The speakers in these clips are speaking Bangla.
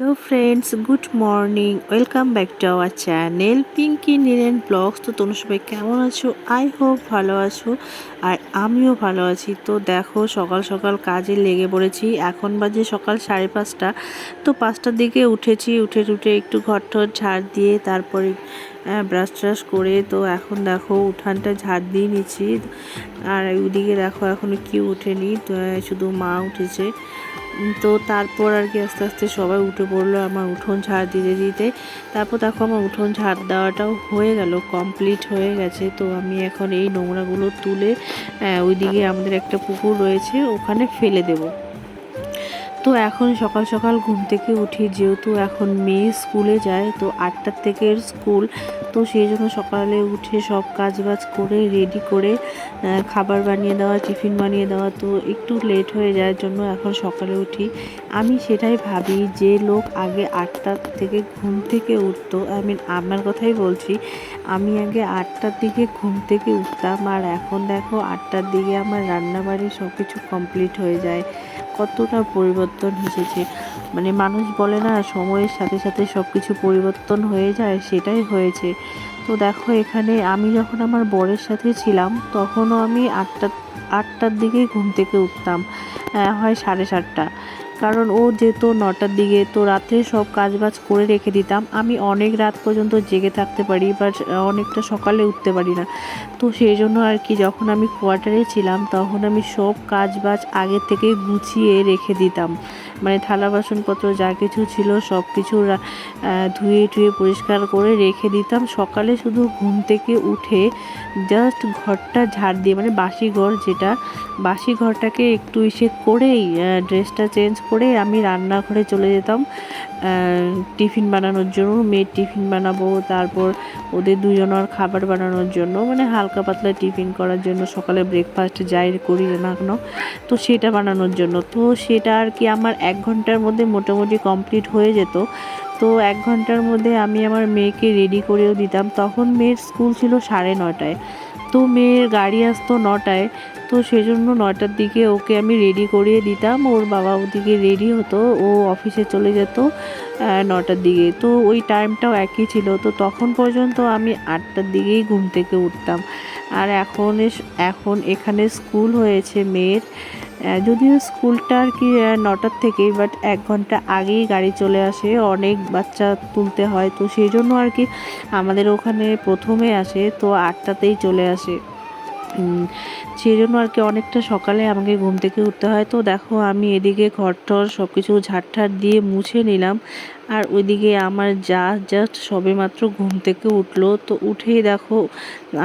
Hello friends good morning welcome back to our channel Pinky Nilen blogs তো তোমরা সবাই কেমন আছো? আই হোপ ভালো আছো। আর আমিও ভালো আছি। তো দেখো, সকাল সকাল কাজে লেগে পড়েছি। এখন বাজে সকাল সাড়ে পাঁচটা। তো পাঁচটার দিকে উঠেছি। উঠে উঠে একটু ঘর টর ঝাড় দিয়ে তারপরে ব্রাশ ট্রাশ করে তো এখন দেখো উঠানটা ঝাড় দিয়ে নিচ্ছি। আর ওইদিকে দেখো এখনও কেউ উঠেনি তো শুধু মা উঠেছে। তো তারপর আর কি আস্তে আস্তে সবাই উঠে পড়ল, আমার উঠোন ঝাড় দিতে দিতে। তারপর দেখো আমার উঠোন ঝাড় দেওয়াটাও হয়ে গেল কমপ্লিট হয়ে গেছে। তো আমি এখন এই নোংরাগুলো তুলে ওইদিকে আমাদের একটা পুকুর রয়েছে, ওখানে ফেলে দেবো। তো এখন সকাল সকাল ঘুম থেকে উঠি, যেহেতু এখন মেয়ে স্কুলে যায়, তো আটটার থেকে স্কুল। তো সেই জন্য সকালে উঠে সব কাজ বাজ করে রেডি করে খাবার বানিয়ে দেওয়া টিফিন বানিয়ে দেওয়া, তো একটু লেট হয়ে যাওয়ার জন্য এখন সকালে উঠি। আমি সেটাই ভাবি যে লোক আগে আটটার থেকে ঘুম থেকে উঠতো আই মিন আমার কথাই বলছি, আমি আগে আটটার দিকে ঘুম থেকে উঠতাম, আর এখন দেখো আটটার দিকে আমার রান্নাবাড়ি সব কিছু কমপ্লিট হয়ে যায়। কতটা পরিবর্তন এসেছে? মানে মানুষ বলে না, সময়ের সাথে সাথে সব কিছু পরিবর্তন হয়ে যায়, সেটাই হয়েছে। তো দেখো এখানে আমি যখন আমার বরের সাথে ছিলাম, তখনও আমি আটটা, আটটার দিকেই ঘুম থেকে উঠতাম। হয় সাড়ে সাতটা। কারণ ও যেত নটার দিকে, তো রাত্রে সব কাজবাজ করে রেখে দিতাম। আমি অনেক রাত পর্যন্ত জেগে থাকতে পারি বা অনেকটা সকালে উঠতে পারি না। তো সেই জন্য আর কি, যখন আমি কোয়ার্টারে ছিলাম, তখন আমি সব কাজবাজ আগে থেকে গুছিয়ে রেখে দিতাম। মানে থালা বাসনপত্র যা কিছু ছিল সব কিছু ধুয়ে টুয়ে পরিষ্কার করে রেখে দিতাম। সকালে শুধু ঘুম থেকে উঠে জাস্ট ঘরটা ঝাড় দিয়ে মানে বাসি ঘর যেটা, বাসি ঘরটাকে একটু ইসে করেই ড্রেসটা চেঞ্জ করে আমি রান্নাঘরে চলে যেতাম। টিফিন বানানোর জন্য, মেয়ের টিফিন বানাবো, তারপর ওদের দুজনের খাবার বানানোর জন্য মানে হালকা পাতলা টিফিন করার জন্য, সকালে ব্রেকফাস্ট যাই করি না কেন, তো সেটা বানানোর জন্য। তো সেটা আর কি আমার এক ঘণ্টার মধ্যে মোটামুটি কমপ্লিট হয়ে যেত। তো এক ঘণ্টার মধ্যে আমি আমার মেয়েকে রেডি করেও দিতাম। তখন মেয়ের স্কুল ছিল সাড়ে নটায় তো মেয়ের গাড়ি আসতো নটায়। তো সেজন্য নটার দিকে ওকে আমি রেডি করিয়ে দিতাম। ওর বাবা ওদিকে রেডি হতো। ও অফিসে চলে যেত নটার দিকে। তো ওই টাইমটাও একই ছিল। তো তখন পর্যন্ত আমি আটটার দিকেই ঘুম থেকে উঠতাম। আর এখন এখন এখানে স্কুল হয়েছে মেয়ের। যদিও স্কুলটা আর কি নটার থেকেই বাট এক ঘণ্টা আগেই গাড়ি চলে আসে। অনেক বাচ্চা তুলতে হয়, তো সেই জন্য আর কি আমাদের ওখানে প্রথমে আসে, তো আটটাতেই চলে আসে। সেই জন্য আর কি অনেকটা সকালে আমাকে ঘুম থেকে উঠতে হয়। তো দেখো, আমি এদিকে ঘর টর সব কিছু ঝাড় দিয়ে মুছে নিলাম। আর ওইদিকে আমার যা জাস্ট সবে মাত্র ঘুম থেকে উঠল। তো উঠেই দেখো,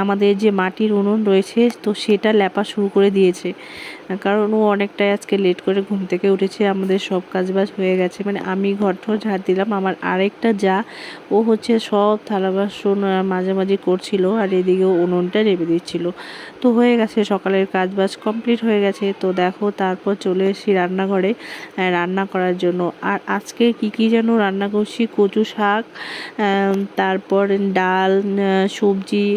আমাদের যে মাটির উনুন রয়েছে, তো সেটা লেপা শুরু করে দিয়েছে। কারণ ও অনেকটাই আজকে লেট করে ঘুম থেকে উঠেছে, আমাদের সব কাজবাজ হয়ে গেছে। মানে আমি ঘর ঠর ঝাড় দিলাম, আমার আরেকটা যা, ও হচ্ছে সব থালা বাসন মাঝামাঝি করছিল, আর এদিকে উনুনটা রেবে দিচ্ছিল। তো হয়ে গেছে, সকালের কাজ বাজ কমপ্লিট হয়ে গেছে। তো দেখো, তারপর চলে এসেছি রান্নাঘরে রান্না করার জন্য। আর আজকে কি কি যেন রান্না করছি, কচু শাক তারপর ডাল সবজি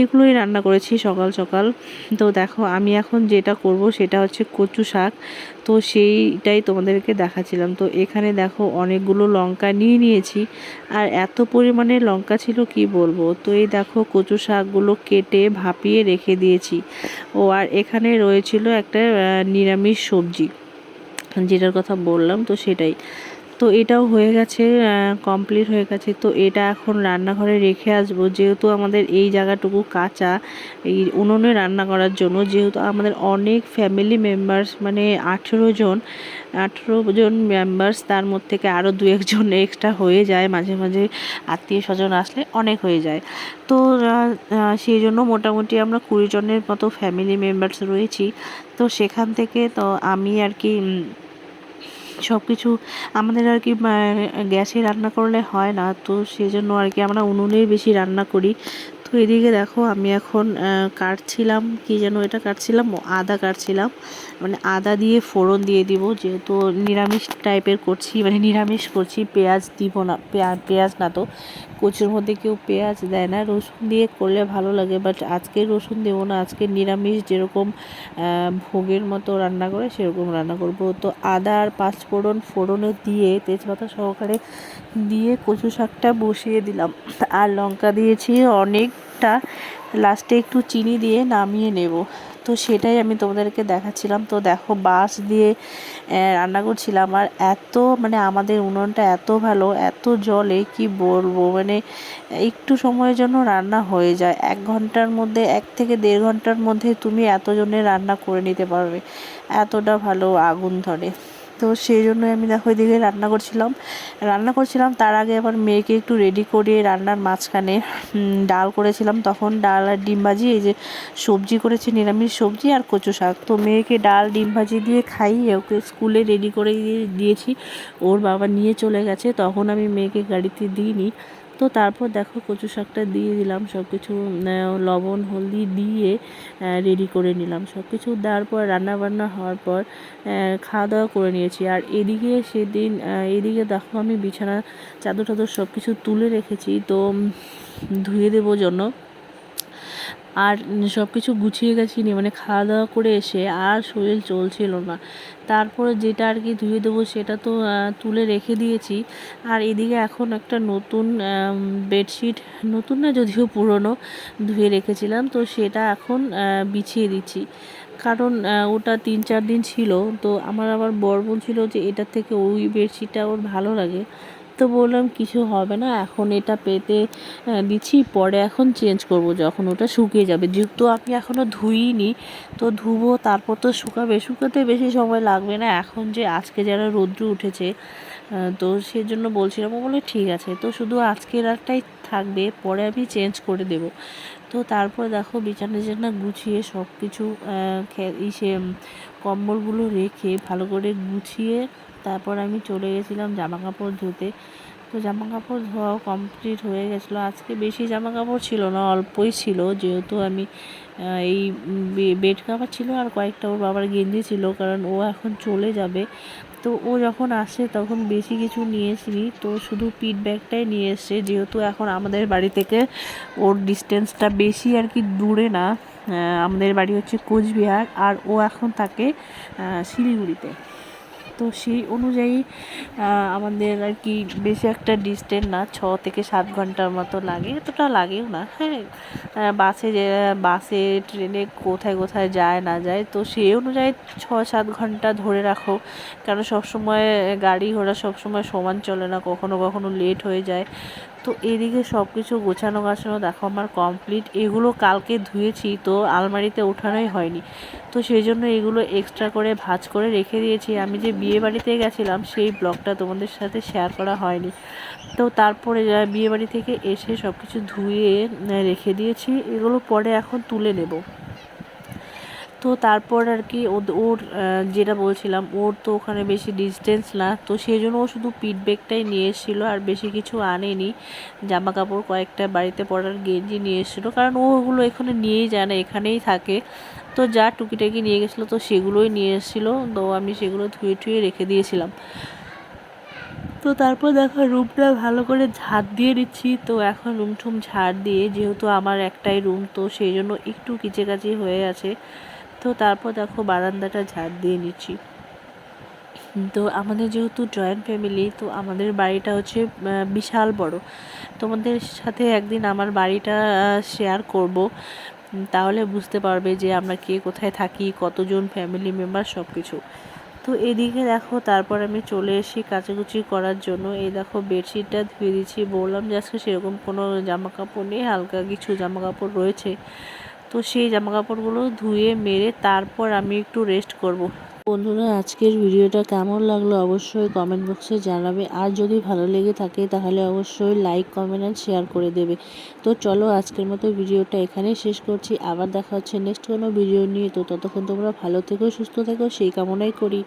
এগুলোই রান্না করেছি সকাল সকাল। তো দেখো, আমি এখন যেটা করব সেটা হচ্ছে কচু শাক। তো সেইটাই তোমাদেরকে দেখাচ্ছিলাম। তো এখানে দেখো অনেকগুলো লঙ্কা নিয়ে নিয়েছি। আর এত পরিমাণে লঙ্কা ছিল কি বলব? তো এই দেখো কচু শাকগুলো কেটে ভাপিয়ে রেখে দিয়েছি। ও, আর এখানে রয়েছিল একটা নিরামিষ সবজি। যেটার কথা বললাম, তো সেটাই। তো এটাও হয়ে গেছে কমপ্লিট হয়ে গেছে। তো এটা এখন রান্নাঘরে রেখে আসব। যেহেতু আমাদের এই জায়গাটুকু কাঁচা, এই উনুনে রান্না করার জন্য, যেহেতু আমাদের অনেক ফ্যামিলি মেম্বার্স মানে আঠেরো জন আঠেরো জন মেম্বার্স তার মধ্যে থেকে আরও দু একজন এক্সট্রা হয়ে যায়। মাঝে মাঝে আত্মীয় স্বজন আসলে অনেক হয়ে যায়। তো সেই জন্য মোটামুটি আমরা কুড়ি জনের মতো ফ্যামিলি মেম্বার্স রয়েছি। তো সেখান থেকে তো আমি আর কি সব কিছু আমাদের আর কি গ্যাসে রান্না করলে হয় না। তো সেজন্য আর কি আমরা উনুনেই বেশি রান্না করি। তো এদিকে দেখো আমি এখন কাটছিলাম, কি যেন এটা কাটছিলাম আদা কাটছিলাম। মানে আদা দিয়ে ফোড়ন দিয়ে দিব, যেহেতু নিরামিষ টাইপের করছি মানে নিরামিষ করছি, পেঁয়াজ দিব না, পেঁয়া- পেঁয়াজ না তো। কচুর মধ্যে কেউ পেঁয়াজ দেয় না, রসুন দিয়ে করলে ভালো লাগে বাট আজকে রসুন দেবো না, আজকে নিরামিষ যেরকম ভোগের মতো রান্না করে, সেরকম রান্না করব। তো আদা আর পাঁচফোড়ন ফোড়নে দিয়ে, তেজপাতা সহকারে দিয়ে কচু শাকটা বসিয়ে দিলাম। আর লঙ্কা দিয়েছি অনেকটা লাস্টে একটু চিনি দিয়ে নামিয়ে নেব। তো সেটাই আমি তোমাদেরকে দেখাচ্ছিলাম। তো দেখো বাঁশ দিয়ে রান্না করছিলাম আর এত মানে আমাদের উনুনটা এত ভালো, এত জলে কি বলব? মানে একটু সময়ের জন্য রান্না হয়ে যায়। এক ঘণ্টার মধ্যে, এক থেকে দেড় ঘণ্টার মধ্যে তুমি এতজনের রান্না করে নিতে পারবে। এতটা ভালো আগুন ধরে। তো সেই জন্য আমি দেখো এদিকে রান্না করছিলাম। রান্না করছিলাম, তার আগে আবার মেয়েকে একটু রেডি করে রান্নার মাঝখানে ডাল করেছিলাম। তখন ডাল আর ডিম ভাজি, এই যে সবজি করেছি, নিরামিষ সবজি আর কচু শাক। তো মেয়েকে ডাল, ডিম ভাজি দিয়ে খাইয়ে ওকে স্কুলে রেডি করে দিয়ে- দিয়েছি। ওর বাবা নিয়ে চলে গেছে, তখন আমি মেয়েকে গাড়িতে দিইনি। তো তারপর দেখো কচু শাকটা দিয়ে দিলাম সব কিছু লবণ, হলদি দিয়ে রেডি করে নিলাম। সব কিছু দেওয়ার পর, রান্নাবান্না হওয়ার পর খাওয়া দাওয়া করে নিয়েছি। আর এদিকে সেদিন এদিকে দেখো আমি বিছানা চাদর টাদর সব কিছু তুলে রেখেছি, তো ধুয়ে দেবো জন্য। আর সব কিছু গুছিয়ে গেছিনি মানে খাওয়া দাওয়া করে এসে আর শরীর চলছিল না। তারপরে যেটা আর কি ধুয়ে দেবো সেটা তো তুলে রেখে দিয়েছি। আর এদিকে এখন একটা নতুন বেডশিট, নতুন না যদিও পুরনো, ধুয়ে রেখেছিলাম। তো সেটা এখন বিছিয়ে দিচ্ছি। কারণ ওটা তিন চার দিন ছিল। তো আমার আবার বর বলছিল যে, এটার থেকে ওই বেডশিটটা ওর ভালো লাগে। তো বললাম, কিছু হবে না, এখন এটা পেতে দিচ্ছি, পরে এখন চেঞ্জ করব, যখন ওটা শুকিয়ে যাবে। যেহেতু আমি এখনও ধুইনি, তো ধুবো, তারপর তো শুকাবে। শুকাতে বেশি সময় লাগবে না, এখন যে আজকে যারা রৌদ্র উঠেছে তো সেজন্য বলছিলাম, ও বলে, ঠিক আছে। তো শুধু আজকের রাতটাই থাকবে, পরে আমি চেঞ্জ করে দেব। তো তারপর দেখো, বিছানা টিছানা গুছিয়ে সব কিছু ইসে কম্বলগুলো রেখে ভালো করে গুছিয়ে তারপর আমি চলে গেছিলাম জামা কাপড় ধুতে। তো জামা কাপড় ধোয়াও কমপ্লিট হয়ে গেছিল। আজকে বেশি জামা কাপড় ছিল না, অল্পই ছিল। যেহেতু আমি এই বেড কাভার ছিল আর কয়েকটা ওর বাবার গেঞ্জি ছিল, কারণ ও এখন চলে যাবে। তো ও যখন আসে তখন বেশি কিছু নিয়ে তো শুধু পিট ব্যাগটাই নিয়ে এসছে। যেহেতু এখন আমাদের বাড়ি থেকে ওর ডিস্টেন্সটা বেশি আর কি দূরে না আমাদের বাড়ি হচ্ছে কোচবিহার। আর ও এখন থাকে শিলিগুড়িতে। তো সেই অনুযায়ী আমাদের আর কি বেশি একটা ডিস্টেন্স না, ছ থেকে সাত ঘণ্টার মতো লাগে, এতটা লাগেও না হ্যাঁ। বাসে যে, বাসে, ট্রেনে কোথায় কোথায় যায় না যায়, তো সেই অনুযায়ী ছ সাত ঘণ্টা ধরে রাখো। কেন সবসময় গাড়ি ঘোড়া সবসময় সমান চলে না, কখনো কখনো লেট হয়ে যায়। তো এদিকে সব কিছু গোছানো গাছানো দেখো আমার কমপ্লিট এগুলো কালকে ধুয়েছি, তো আলমারিতে ওঠানোই হয়নি। তো সেই জন্য এগুলো এক্সট্রা করে ভাজ করে রেখে দিয়েছি। আমি যে বিয়ে বাড়িতে গেছিলাম, সেই ব্লগটা তোমাদের সাথে শেয়ার করা হয়নি। তো তারপরে যা বিয়ে বাড়ি থেকে এসে সব কিছু ধুয়ে রেখে দিয়েছি। এগুলো পরে এখন তুলে নেব। তো তারপর আর কি ওর যেটা বলছিলাম, ওর তো ওখানে বেশি ডিস্টেন্স না, তো সেই জন্য ও শুধু পিট ব্যাগটাই নিয়ে এসেছিল আর বেশি কিছু আনেনি। জামা কাপড় কয়েকটা বাড়িতে পরার গেঞ্জি নিয়ে এসেছিল, কারণ ও ওগুলো এখানে নিয়েই যায় না এখানেই থাকে। তো যা টুকিটাকি নিয়ে গেছিল, তো সেগুলোই নিয়ে এসেছিল, তো আমি সেগুলো ধুয়ে টুয়ে রেখে দিয়েছিলাম। তো তারপর দেখো রুমটা ভালো করে ঝাড় দিয়ে দিচ্ছি তো এখন রুম ঝাড় দিয়ে, যেহেতু আমার একটাই রুম, তো সেই জন্য একটু কিচে কাচি হয়ে আছে। তো তারপর দেখো বারান্দাটা ঝাড় দিয়ে নিচ্ছি। তো আমাদের যেহেতু জয়েন্ট ফ্যামিলি তো আমাদের বাড়িটা হচ্ছে বিশাল বড়। তোমাদের সাথে একদিন আমার বাড়িটা শেয়ার করব। তাহলে বুঝতে পারবে যে আমরা কে কোথায় থাকি, কতজন ফ্যামিলি মেম্বার সব কিছু তো এদিকে দেখো, তারপর আমি চলে এসি কাচাকুচি করার জন্য। এই দেখো বেডশিটটা ধুয়ে দিচ্ছি। বললাম যে আজকে সেরকম কোনো জামা কাপড় নেই, হালকা কিছু জামা কাপড় রয়েছে। তো সেই জামা কাপড়গুলো ধুয়ে, মেরে তারপর আমি একটু রেস্ট করব। বন্ধুরা, আজকের ভিডিওটা কেমন লাগল অবশ্যই কমেন্ট বক্সে জানাবে। আর যদি ভালো লেগে থাকে, তাহলে অবশ্যই লাইক কমেন্ট অ্যান্ড শেয়ার করে দেবে। তো চলো, আজকের মতো ভিডিওটা এখানেই শেষ করছি। আবার দেখা হচ্ছে নেক্সট কোনো ভিডিও নিয়ে। তো ততক্ষণ তোমরা ভালো থেকো, সুস্থ থেকো, সেই কামনাই করি।